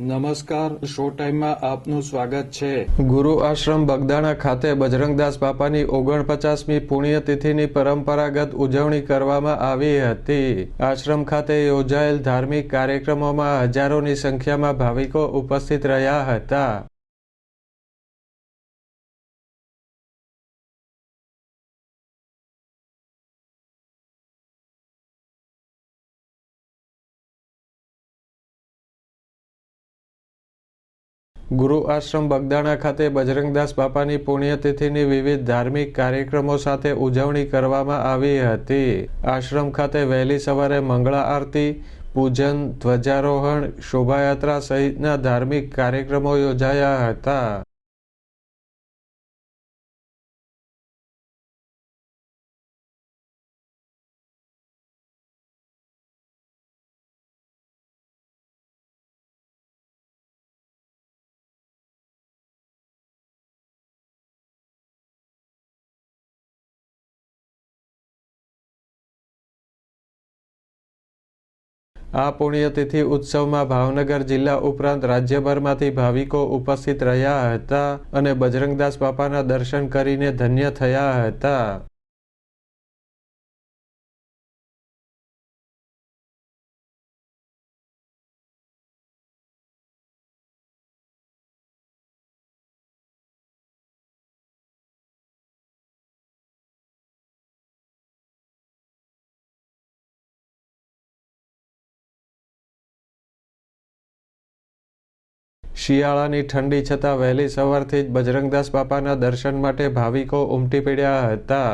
નમસ્કાર, શો ટાઈમમાં આપનું સ્વાગત છે. ગુરુ આશ્રમ બગદાણા ખાતે બજરંગદાસ બાપાની ઓગણપચાસમી પુણ્યતિથિની પરંપરાગત ઉજવણી કરવામાં આવી હતી. આશ્રમ ખાતે યોજાયેલ ધાર્મિક કાર્યક્રમોમાં હજારોની સંખ્યામાં ભાવિકો ઉપસ્થિત રહ્યા હતા. ગુરુ આશ્રમ બગદાણા ખાતે બજરંગદાસ બાપાની પુણ્યતિથિની વિવિધ ધાર્મિક કાર્યક્રમો સાથે ઉજવણી કરવામાં આવી હતી. આશ્રમ ખાતે વહેલી સવારે મંગળા આરતી, પૂજન, ધ્વજારોહણ, શોભાયાત્રા સહિતના ધાર્મિક કાર્યક્રમો યોજાયા હતા. આ પુણ્યતિથિ ઉત્સવમાં ભાવનગર જિલ્લા ઉપરાંત રાજ્યભરમાંથી ભાવિકો ઉપસ્થિત રહ્યા હતા અને બજરંગદાસ બાપાના દર્શન કરીને ધન્ય થયા હતા. શિયાળાની ઠંડી છતાં વહેલી સવારથી જ બજરંગદાસ બાપાના દર્શન માટે ભાવિકો ઉમટી પડ્યા હતા.